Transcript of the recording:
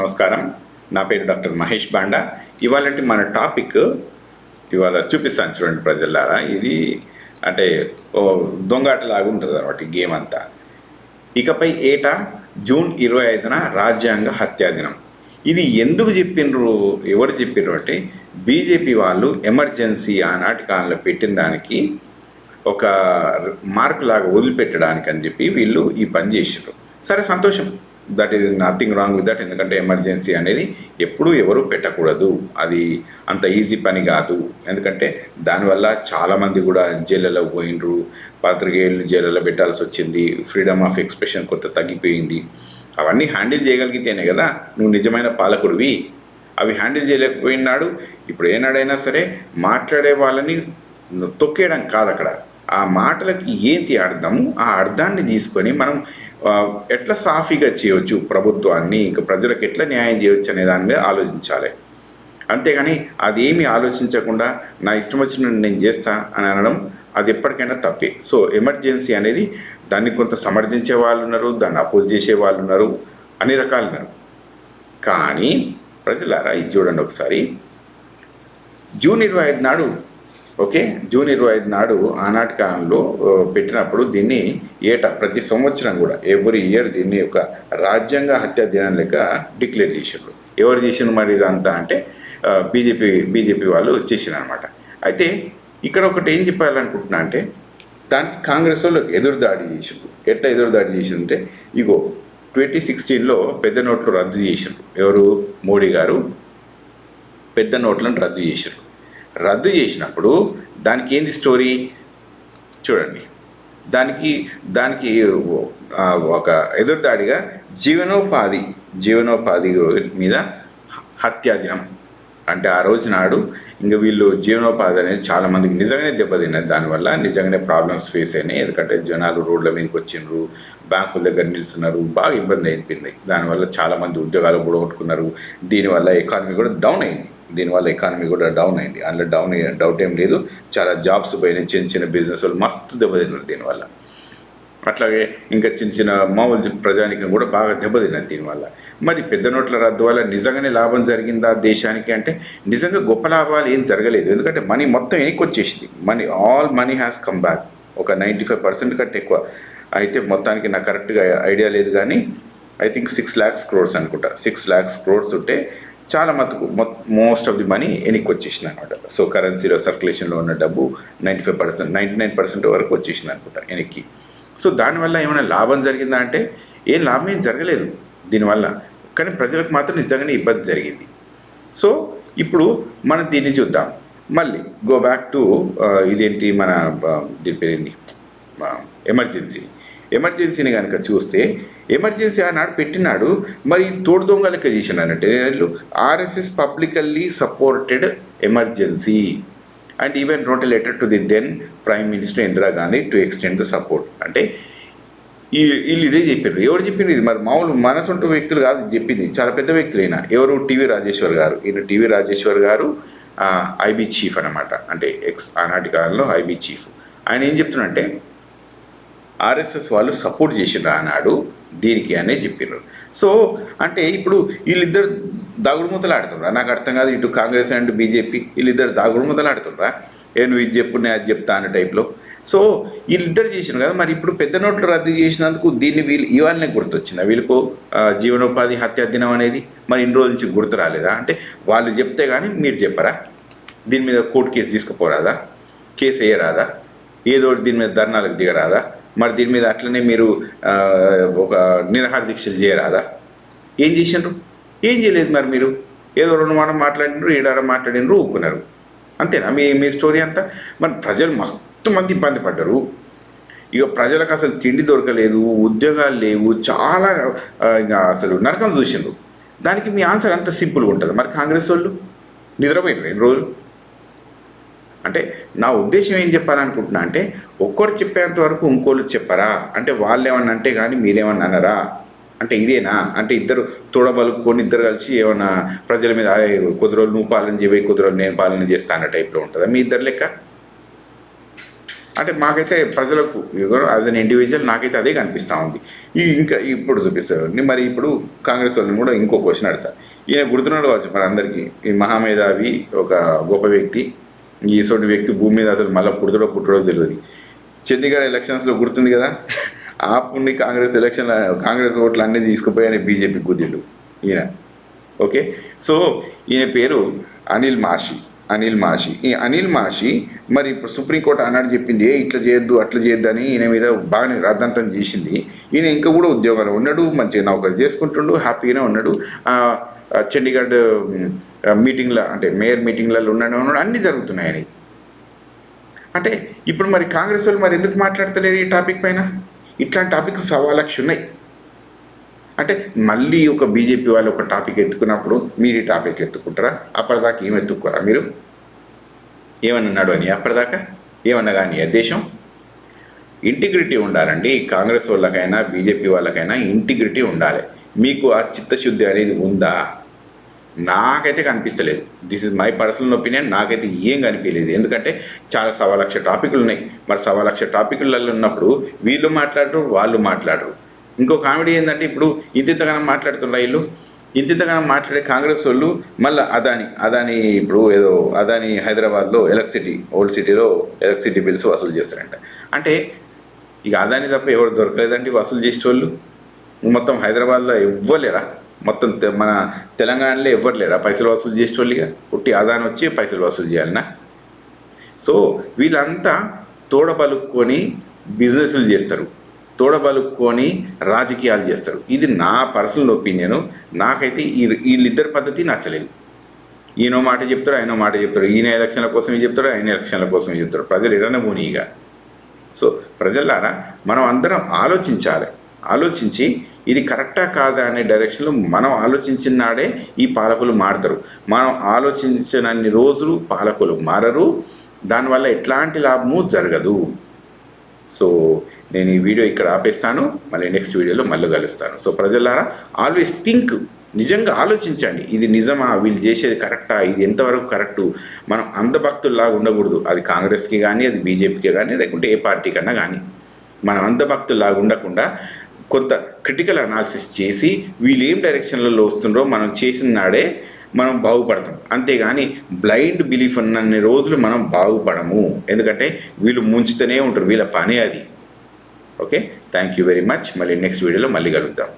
నమస్కారం. నా పేరు డాక్టర్ మహేష్ బాండా. ఇవాళంటి మన టాపిక్ ఇవాళ చూపిస్తాను చూడండి ప్రజలారా. ఇది అంటే దొంగాటలాగా ఉంటుంది అనమాట ఈ గేమ్ అంతా. ఇకపై ఏటా? జూన్ ఇరవై ఐదున రాజ్యాంగ హత్యా దినం. ఇది ఎందుకు చెప్పిండ్రు ఎవరు చెప్పినారు అంటే బీజేపీ వాళ్ళు ఎమర్జెన్సీ ఆనాటి కాలంలో పెట్టిన దానికి ఒక మార్క్ లాగా వదిలిపెట్టడానికి అని చెప్పి వీళ్ళు ఈ పని చేసారు సరే సంతోషం. That is nothing wrong with that ఎందుకంటే ఎమర్జెన్సీ అనేది ఎప్పుడూ ఎవరు పెట్టకూడదు. అది అంత ఈజీ పని కాదు. ఎందుకంటే దానివల్ల చాలామంది కూడా జైళ్ళలో పోయినరు పాత్రికేయులు జైళ్ళలో పెట్టాల్సి వచ్చింది. ఫ్రీడమ్ ఆఫ్ ఎక్స్ప్రెషన్ కొంత తగ్గిపోయింది. అవన్నీ హ్యాండిల్ చేయగలిగితేనే కదా నువ్వు నిజమైన పాలకుడివి. అవి హ్యాండిల్ చేయలేకపోయినాడు. ఇప్పుడు ఏనాడైనా సరే మాట్లాడే వాళ్ళని తొక్కేయడం కాదు అక్కడ ఆ మాటలకి ఏంటి అర్థము ఆ అర్థాన్ని తీసుకొని మనం ఎట్లా సాఫీగా చేయవచ్చు ప్రభుత్వాన్ని? ఇంకా ప్రజలకు ఎట్లా న్యాయం చేయవచ్చు అనే దాని మీద ఆలోచించాలి. అంతేగాని అదేమీ ఆలోచించకుండా నా ఇష్టం వచ్చినట్టు నేను చేస్తా అని అనడం అది ఎప్పటికైనా తప్పే. సో ఎమర్జెన్సీ అనేది దాన్ని కొంత సమర్థించే వాళ్ళు ఉన్నారు దాన్ని అపోజ్ చేసే వాళ్ళు ఉన్నారు అన్ని రకాలు ఉన్నారు. కానీ ప్రజలారా ఇది చూడండి ఒకసారి. జూన్ ఇరవై ఐదు నాడు ఓకే జూన్ ఇరవై ఐదు నాడు ఆనాటి కాలంలో పెట్టినప్పుడు దీన్ని ఏటా ప్రతి సంవత్సరం కూడా ఎవ్రీ ఇయర్ దీన్ని ఒక రాజ్యాంగ హత్య దినం లెక్క డిక్లేర్ చేసారు ఎవరు చేసిన మరి ఇదంతా అంటే బీజేపీ బీజేపీ వాళ్ళు చేసిన అనమాట అయితే ఇక్కడ ఒకటి ఏం చెప్పాలనుకుంటున్నా అంటే దానికి కాంగ్రెస్ వాళ్ళు ఎదురుదాడి చేసిండ్రు. ఎట్లా ఎదురుదాడి చేసిందంటే ఇగో ట్వంటీ సిక్స్టీన్లో పెద్ద నోట్లు రద్దు చేసిండ్రు. ఎవరు? మోడీ గారు పెద్ద నోట్లను రద్దు చేసిండ్రు. రద్దు చేసినప్పుడు దానికి ఏంది స్టోరీ చూడండి. దానికి దానికి ఒక ఎదురుదాడిగా జీవనోపాధి జీవనోపాధి మీద హత్యాదినం. అంటే ఆ రోజు నాడు ఇంకా వీళ్ళు జీవనోపాధి అనేది చాలామందికి నిజంగానే దెబ్బతిన్నది. దానివల్ల నిజంగానే ప్రాబ్లమ్స్ ఫేస్ అయినాయి. ఎందుకంటే జనాలు రోడ్ల మీదకి వచ్చిండ్రు బ్యాంకుల దగ్గర నిలుస్తున్నారు బాగా ఇబ్బంది అయిపోయింది. దానివల్ల చాలామంది ఉద్యోగాలు కూడగొట్టుకున్నారు దీనివల్ల ఎకానమీ కూడా డౌన్ అయింది. దీనివల్ల ఎకానమీ కూడా డౌన్ అయింది. అందులో డౌన్ డౌట్ ఏం లేదు. చాలా జాబ్స్ పోయినాయి. చిన్న చిన్న బిజినెస్ వాళ్ళు మస్తు దెబ్బతిన్నారు దీనివల్ల. అట్లాగే ఇంకా చిన్న చిన్న మామూలు ప్రజానికం కూడా బాగా దెబ్బతిన్నది దీనివల్ల. మరి పెద్ద నోట్ల రద్దు వల్ల నిజంగానే లాభం జరిగిందా దేశానికి అంటే నిజంగా గొప్ప లాభాలు ఏం జరగలేదు. ఎందుకంటే మనీ మొత్తం వెనక్కి వచ్చేసింది money all money has come back ఒక నైంటీ ఫైవ్ పర్సెంట్ కంటే ఎక్కువ. అయితే మొత్తానికి నాకు కరెక్ట్గా ఐడియా లేదు కానీ I think six lakhs crores అనుకుంటా. సిక్స్ ల్యాక్స్ క్రోర్స్ ఉంటే చాలా మటుకు మోస్ట్ ఆఫ్ ది మనీ వెనక్కి వచ్చేసింది అనమాట సో కరెన్సీలో సర్క్యులేషన్లో ఉన్న డబ్బు ninety five percent ninety nine percent వరకు వచ్చేసింది అనుకుంటా వెనక్కి సో దానివల్ల ఏమైనా లాభం జరిగిందా అంటే ఏం లాభం ఏం జరగలేదు దీనివల్ల. కానీ ప్రజలకు మాత్రం నిజంగానే ఇబ్బంది జరిగింది. సో ఇప్పుడు మనం దీన్ని చూద్దాం. మళ్ళీ గో బ్యాక్ టు ఇదేంటి మన దీని పేరేంటి? ఎమర్జెన్సీ. ఎమర్జెన్సీని కనుక చూస్తే ఎమర్జెన్సీ ఆనాడు పెట్టినాడు మరి తోడు దొంగ లెక్క చేసిన అన్నట్టు. RSS publicly supported emergency. And even wrote letter to the then prime minister Indira Gandhi to extend the support అంటే ఈ వీళ్ళు ఇదే చెప్పారు ఎవరు చెప్పింది ఇది? మరి మామూలు మనసుంటు వ్యక్తులు కాదు చెప్పింది. చాలా పెద్ద వ్యక్తులు అయినా ఎవరు? టీవీ రాజేశ్వర్ గారు. ఈయన టీవీ రాజేశ్వర్ గారు ఐబీ చీఫ్ అన్నమాట. అంటే ఎక్స్ ఆనాటి కాలంలో ఐబీ చీఫ్. ఆయన ఏం చెప్తున్నారంటే ఆర్ఎస్ఎస్ వాళ్ళు సపోర్ట్ చేసిండ్రు ఆనాడు దీనికి అనే చెప్పినారు సో అంటే ఇప్పుడు వీళ్ళిద్దరు దాగుడుమూతలు ఆడుతుండ్రా? నాకు అర్థం కాదు ఇటు కాంగ్రెస్ అండ్ బీజేపీ వీళ్ళిద్దరు దాగుడుమూతలు ఆడుతుండ్రా? ఏ నువ్వు ఇది చెప్పు నేను అది చెప్తా అనే టైప్లో. సో వీళ్ళిద్దరు చేసినారు కదా మరి ఇప్పుడు పెద్ద నోట్లు రద్దు చేసినందుకు దీన్ని వీళ్ళు ఇవాళనే గుర్తొచ్చిందా? వీళ్ళకు జీవనోపాధి హత్యా దినం అనేది మరి ఇన్ని రోజుల నుంచి గుర్తు రాలేదా? అంటే వాళ్ళు చెప్తే కానీ మీరు చెప్పరా? దీని మీద కోర్టు కేసు తీసుకుపోరాదా? కేసు వేయరాదా? ఏదో దీని మీద ధర్నాలకు దిగరాదా? మరి దీని మీద అట్లనే మీరు ఒక నిరహార దీక్షలు చేయరాదా? ఏం చేసిండ్రు? ఏం చేయలేదు మరి మీరు? ఏదో రెండు మాట మాట్లాడినరు ఏడాడ మాట్లాడినరు ఒప్పుకున్నారు అంతేనా? మీ మీ స్టోరీ అంతా? మరి ప్రజలు మస్తు మంది ఇబ్బంది పడ్డారు. ఇక ప్రజలకు అసలు తిండి దొరకలేదు ఉద్యోగాలు లేవు చాలా ఇక అసలు నరకం చూసిండ్రు. దానికి మీ ఆన్సర్ అంత సింపుల్గా ఉంటుంది? మరి కాంగ్రెస్ వాళ్ళు? నిద్రపోయినారు ఎన్ని రోజులు? అంటే నా ఉద్దేశం ఏం చెప్పాలనుకుంటున్నా అంటే ఒక్కరు చెప్పేంత వరకు ఇంకోళ్ళు చెప్పరా? అంటే వాళ్ళు ఏమన్నా అంటే కానీ మీరేమన్నా అన్నారా అంటే ఇదేనా? అంటే ఇద్దరు తోడబలుకొని ఇద్దరు కలిసి ఏమన్నా ప్రజల మీద కొద్ది రోజులు నువ్వు పాలన చేయబోయి కొద్ది రోజులు నేను పాలన చేస్తా అన్న టైప్లో ఉంటుందా మీ ఇద్దరు లెక్క? అంటే మాకైతే ప్రజలకు యాజ్ అన్ ఇండివిజువల్ నాకైతే అదే కనిపిస్తూ ఉంది. ఈ ఇంకా ఇప్పుడు చూపిస్తారు. మరి ఇప్పుడు కాంగ్రెస్ వాళ్ళని కూడా ఇంకో క్వశ్చన్ అడతా ఈయన గుర్తున్నాడు కావచ్చు మరి అందరికీ. ఈ మహామేధావి ఒక గొప్ప వ్యక్తి. ఈసోటి వ్యక్తి భూమి మీద అసలు మళ్ళీ పుడతాడో పుట్టడో తెలియదు చండీగఢ్ ఎలక్షన్స్లో గుర్తుంది కదా? ఆపుని కాంగ్రెస్ ఎలక్షన్ కాంగ్రెస్ ఓట్లు అన్నీ తీసుకుపోయాని బీజేపీ కుదిళ్ళు ఈయన. ఓకే? సో ఈయన పేరు అనిల్ మాషి అనిల్ మాషి. ఈ అనిల్ మాషి మరి ఇప్పుడు సుప్రీంకోర్టు ఆనాడు చెప్పింది "ఏ, ఇట్లా చేయొద్దు అట్లా చేయొద్దు అని ఈయన మీద బాగానే రాద్ధాంతం చేసింది. ఈయన ఇంకా కూడా ఉద్యోగాలు ఉన్నాడు మంచిగా నౌకరు చేసుకుంటుండు హ్యాపీగానే ఉన్నాడు. చండీగఢ్ మీటింగ్ల అంటే మేయర్ మీటింగ్లలో ఉన్నాడు ఉన్నాడు అన్నీ జరుగుతున్నాయి అంటే ఇప్పుడు మరి కాంగ్రెస్ వాళ్ళు మరి ఎందుకు మాట్లాడతలేరు ఈ టాపిక్ పైన? ఇట్లాంటి టాపిక్ సవా లక్ష ఉన్నాయి. అంటే మళ్ళీ ఒక బీజేపీ వాళ్ళు ఒక టాపిక్ ఎత్తుకున్నప్పుడు మీరు ఈ టాపిక్ ఎత్తుకుంటారా? అప్పటిదాకా ఏం ఎత్తుక్కోరా మీరు? ఏమన్నాడు అని? అప్పటిదాకా ఏమన్నా కానీ దేశం? ఇంటిగ్రిటీ ఉండాలండి. కాంగ్రెస్ వాళ్ళకైనా బీజేపీ వాళ్ళకైనా ఇంటిగ్రిటీ ఉండాలి. మీకు ఆ చిత్తశుద్ధి అనేది ఉందా? నాకైతే కనిపిస్తలేదు. This is my personal opinion నాకైతే ఏం కనిపించలేదు ఎందుకంటే చాలా సవా లక్ష టాపిక్లు ఉన్నాయి. మరి సవా లక్ష టాపిక్లలో ఉన్నప్పుడు వీళ్ళు మాట్లాడరు వాళ్ళు మాట్లాడరు. ఇంకో కామెడీ ఏంటంటే ఇప్పుడు ఇంతింతగానం మాట్లాడుతున్నారు వీళ్ళు. ఇంతింతగానం మాట్లాడే కాంగ్రెస్ వాళ్ళు మళ్ళీ అదాని అదాని ఇప్పుడు ఏదో అదాని హైదరాబాద్లో ఎలక్ట్రిసిటీ ఓల్డ్ సిటీలో ఎలక్ట్రిసిటీ బిల్స్ వసూలు చేస్తారంట. అంటే ఇక అదాని తప్ప ఎవరు దొరకలేదండి వసూలు చేసేటోళ్ళు. మొత్తం హైదరాబాద్లో ఇవ్వలేరా మొత్తం తె- మన తెలంగాణలో ఎవ్వరు లేరా? పైసలు వసూలు చేసేటోళ్ళుగా పుట్టి ఆదాయం వచ్చి పైసలు వసూలు చేయాలన్నా సో వీళ్ళంతా తోడబలుక్కొని బిజినెస్లు చేస్తారు. తోడబలుక్కొని రాజకీయాలు చేస్తారు. ఇది నా పర్సనల్ ఒపీనియను. నాకైతే ఈ వీళ్ళిద్దరి పద్ధతి నచ్చలేదు. ఈయనో మాట చెప్తాడు ఆయనో మాట చెప్తాడు. ఈయన ఎలక్షన్ల కోసమే చెప్తాడు ఆయన ఎలక్షన్ల కోసమే చెప్తాడు. ప్రజలు ఎడన పోనీగా సో ప్రజలారా మనం అందరం ఆలోచించాలి. ఆలోచించి ఇది కరెక్టా కాదా అనే డైరెక్షన్లో మనం ఆలోచించిన నాడే ఈ పాలకులు మారుతారు. మనం ఆలోచించినన్ని రోజులు పాలకులు మారరు. దానివల్ల ఎట్లాంటి లాభము జరగదు. సో నేను ఈ వీడియో ఇక్కడ ఆపేస్తాను. మళ్ళీ నెక్స్ట్ వీడియోలో మళ్ళీ కలుస్తాను. సో ప్రజలారా ఆల్వేస్ థింక్. నిజంగా ఆలోచించండి. ఇది నిజమా? వీళ్ళు చేసేది కరెక్టా? ఇది ఎంతవరకు కరెక్టు? మనం అంధభక్తుల్లాగా ఉండకూడదు. అది కాంగ్రెస్కి కానీ అది బీజేపీకి కానీ లేకుంటే ఏ పార్టీకన్నా కానీ మనం అంధభక్తుల్లాగా ఉండకుండా కొంత క్రిటికల్ అనాలిసిస్ చేసి వీళ్ళు ఏం డైరెక్షన్లలో వస్తుండ్రో మనం చేసిన నాడే మనం బాగుపడతాం. అంతేగాని బ్లైండ్ బిలీఫ్ అన్నన్ని రోజులు మనం బాగుపడము. ఎందుకంటే వీళ్ళు ముంచుతూనే ఉంటారు. వీళ్ళ పని అది. Okay thank you very much మళ్ళీ నెక్స్ట్ వీడియోలో మళ్ళీ కలుద్దాం.